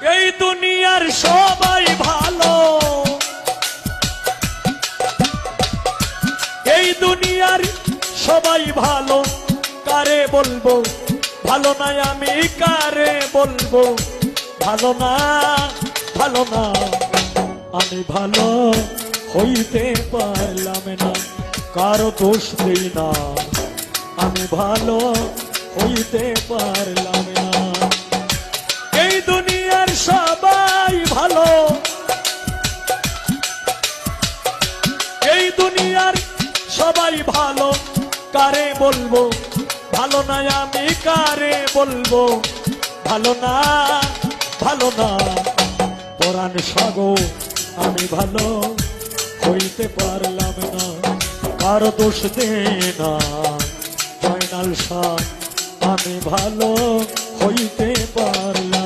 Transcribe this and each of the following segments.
এই দুনিয়ার সবাই ভালো। এই দুনিয়ার সবাই ভালো। কারে বলব? ভালো না আমি কারে বলব? ভালো না ভালো না। আমি ভালো হইতে পারলাম না। কারও দোষ দিই না। আমি ভালো হইতে পারলাম ভালো। এই দুনিয়ার সবাই ভালো, কারে বলব? ভালো না আমি, কারে বলব? ভালো না ভালো না। পরাণ সাগো আমি ভালো হইতে পারলাম না, কারও দোষ দে না। জয়নাল শাহ আমি ভালো হইতে পারলাম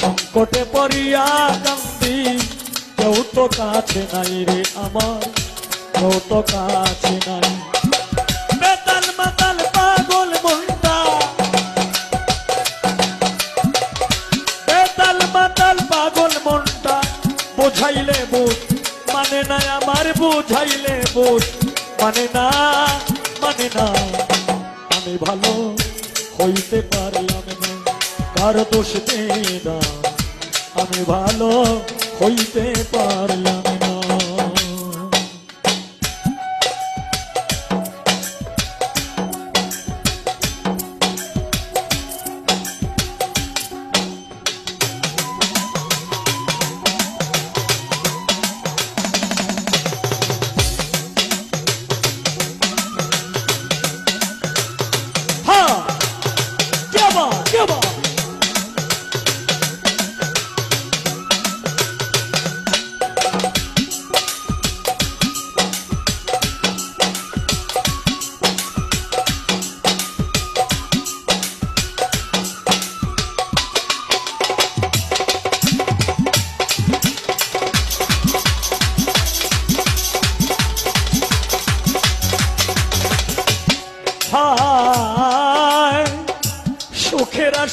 সংকটে পড়িয়া কান্দি। কেউ তো কাছে নাই রে আমার, কেউ তো কাছে নাই। বেতাল বোঝাইলে বুঝ মানে না আমার বুঝাইলে বুঝ মানে না মানে না, আমি ভালো হইতে পারলাম না কার দোষ দে না। আমি ভালো হইতে পারলাম।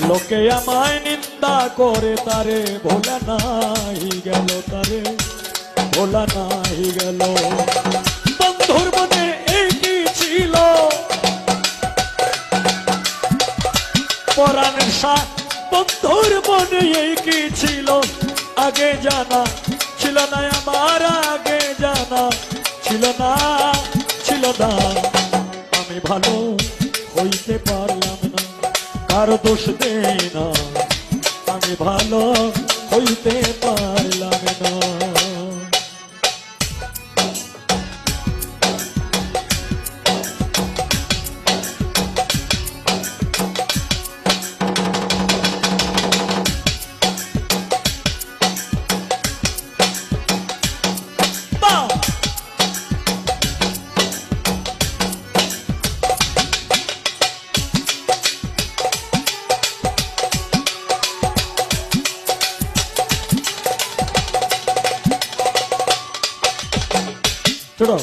লোকে আমায় নিন্দা করে, তারে ভোলা নাই গেল তারে, ভোলা নাই গেল। বন্ধুর মনে এই কি ছিল? পরাণের সাথ বন্ধুর মনে এই কি ছিল? আগে জানা ছিল না, আমার আগে জানা ছিল না ছিল না। আমি ভালো হইতে পারলাম কারও দোষ দে না। আমি ভালো হইতে পারলাম শোনো।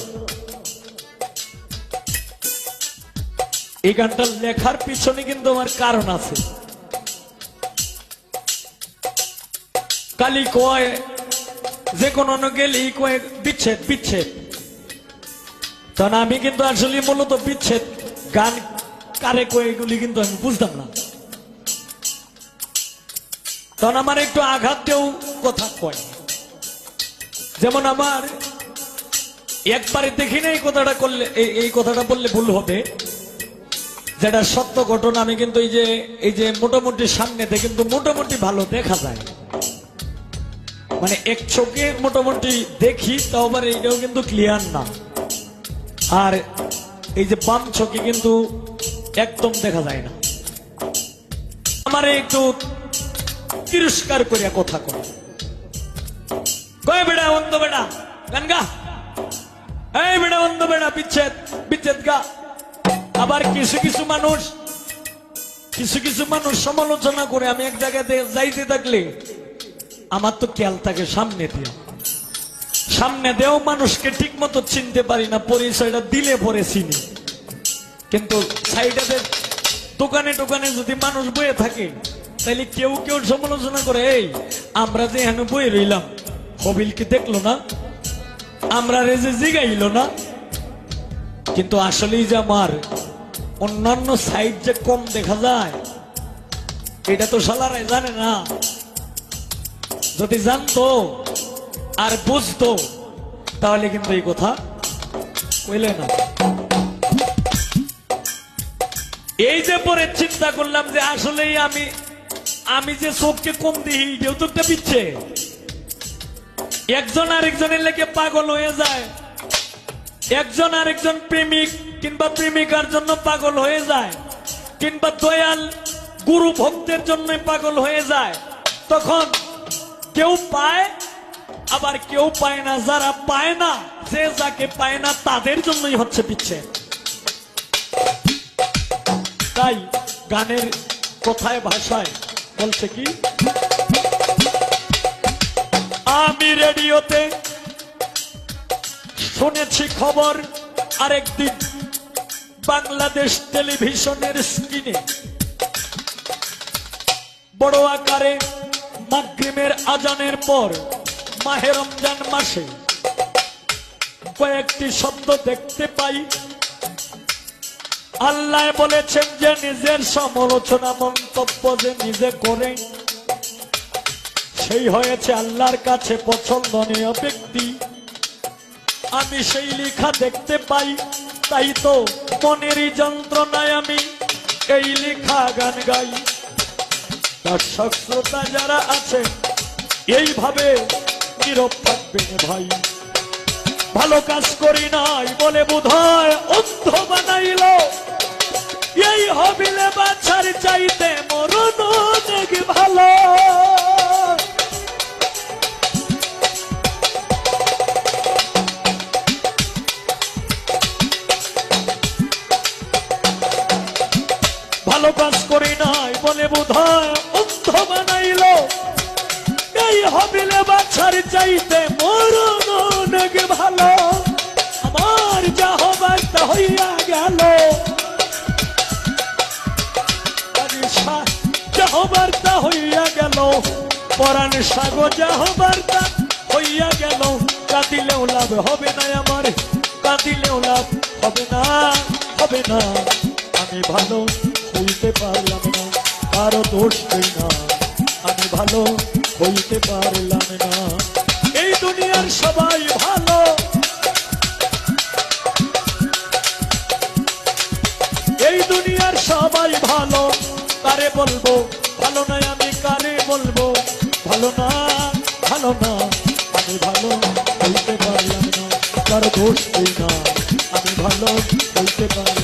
এই গানটা লেখার পিছনে কিন্তু আমার কারণ আছে। কালি কয়, যে কোনো গেলেই কয়, বিচ্ছেদ বিচ্ছেদ। তখন আমি কিন্তু আসলে মূলত বিচ্ছেদ। গান কারে কয় এগুলি কিন্তু আমি বুঝতাম না। তখন আমার একটু আঘাত দিয়েও কথা কয়। যেমন আমার একবারে দেখি না এই কথাটা করলে, এই- কথাটা বললে ভুল হবে। যেটা সত্য ঘটনা, আমি কিন্তু এই যে এই যে মোটামুটি সামনেতে কিন্তু মোটামুটি ভালো দেখা যায়। মানে এক চোখে মোটামুটি দেখি, তাও আবার এইটাও কিন্তু ক্লিয়ার না। আর এই যে বাম চোখে কিন্তু একদম দেখা যায় না। আমার একটু তিরস্কার করিয়া কথা কয় বেড়া, অন্ধ বেড়া, গান গা। এই বেড়া অন্ধ বেড়া বিচ্ছেদ বিচ্ছেদ গা। আবার কিছু কিছু মানুষ, কিছু কিছু মানুষ সমালোচনা করে আমি এক জায়গাতে যাইতে থাকলে আমার তো খেয়াল থাকে সামনে দিয়ে। সামনে দেও মানুষকে ঠিক মতো চিনতে পারি না, পরিচয়টা দিলে পরে চিনি। কিন্তু সাইডে দোকানে টোকানে যদি মানুষ বয়ে থাকে তাহলে কেউ কেউ সমালোচনা করে, এই, আমরা যে এখানে বয়ে রইলাম হবিল কি দেখল না? আমরা রেজে জিগাইল না। কিন্তু আসলেই যে আমার অন্যান্য সাইড যে কম দেখা যায়, এটা তো সালারাই জানে না। যদি জানতো আর বুঝতো, তাহলে কিন্তু এই কথা কইলে না। এই যে পরে চিন্তা করলাম যে আসলেই আমি আমি যে চোখকে কম দিই কেউ তো একটা একজন আরেকজনের লেগে পাগল হয়ে যায়। একজন আরেকজন প্রেমিক কিংবা প্রেমিকার জন্য পাগল হয়ে যায়, কিংবা দয়াল গুরু ভক্তের জন্য পাগল হয়ে যায়। তখন কেউ পায়, আবার কেউ পায় না। যারা পায় না, যে যাকে পায় না, তাদের জন্যই হচ্ছে পিচ্ছে তাই গানের কথায়, ভাষায় বলছে কি আমি রেডিওতে শুনেছি খবর আরেকদিন বাংলাদেশ টেলিভিশনের স্ক্রিনে। বড় আকারে মাগরিমের আজানের পর মাহে রমজান মাসে কয়েকটি শব্দ দেখতে পাই। আল্লাহ বলেছেন যে নিজের সমালোচনা মন্তব্য যে নিজে করে সেই হয়েছে আল্লাহর কাছে পছন্দনীয় ব্যক্তি। আমি সেই লেখা দেখতে পাই, তাই তো মনেরই যন্ত্রণায় আমি এই লেখা গান গাই। দর্শক শ্রোতা যারা আছে এইভাবে নীরব থাকবেন ভাই। ভালো কাজ করি নাই বলে বোধহয় অন্ধ বানাইল। এই হবিলে বাছার চাইতে মরণ বাছার চাইতে মরণ অনেক ভালো? আমার যা হবার হইয়া গেল। হবার হইয়া গেল। পরাণ সাগো যা হবার তা হইয়া গেল। কাঁদিলেও লাভ হবে না আমার, কাঁদিলেও লাভ হবে না হবে না। আমি ভালো হইতে পারলাম না, কারও দোষ না। আমি ভালো হইতে পারলাম না। এই দুনিয়ার সবাই ভালো। এই দুনিয়ার সবাই ভালো। কারে বলব? ভালো নয় আমি, কারে বলব? ভালো না ভালো না, আমি ভালো বলতে পারলাম না। কার দোষ না, আমি ভালো বলতে পারলাম